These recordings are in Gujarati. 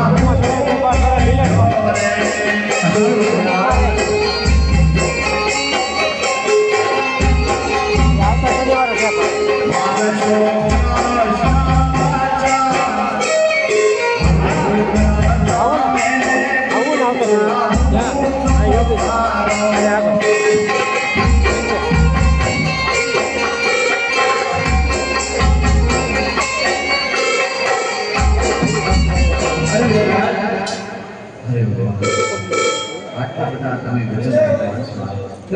Yeah, I love it. અરે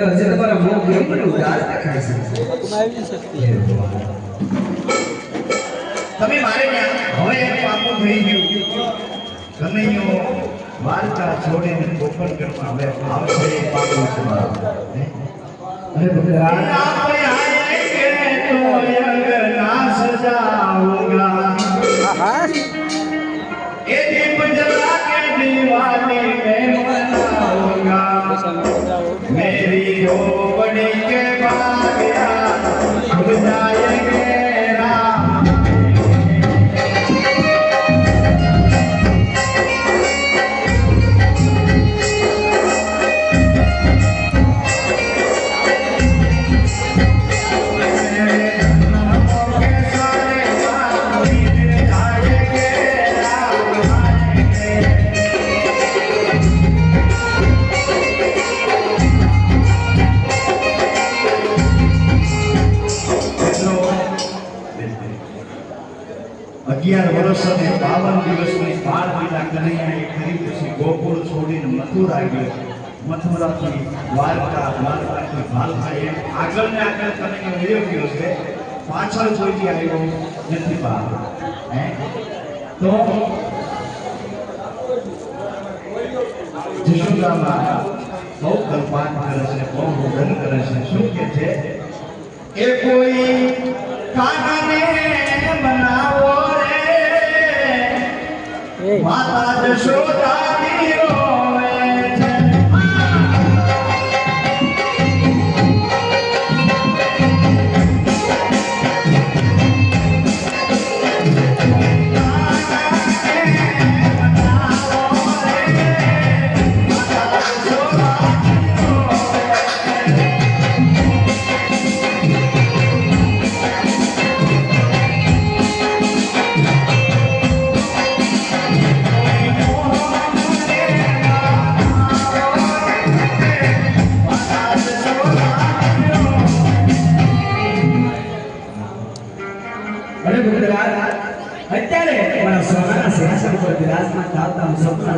હજી તમારા તમે મારે હવે એક પાપો થઈ ગયું. કનૈયો વાર્તા છોડીને પોપણ કરવા હવે આવશે ભગવાન. આપણે આ કે તો યગ ના સજા मेरी झोपड़ी અગિયાર વર્ષ અને બાવન દિવસની બાળ લીલા કનૈયાએ કરી પછી ગોકુળ છોડીને મથુરા ગયો મથુરાથી દ્વારકા દ્વારકાથી ભાલકા એમ આગળ ને આગળ કનૈયો વયો ગયો છે પાછળ કોઈથી આવ્યો નથી બહાર હે તો જશોદામાં બહુ કલ્પાન કરે છે બહુ ભોજન કરે છે શું કે છે એ કોઈ કાનાને Mata la persona. અને ગુજરાત અત્યારે મારા સોનાના સિંહાસન પર વિરાજમાન થતા હું સપના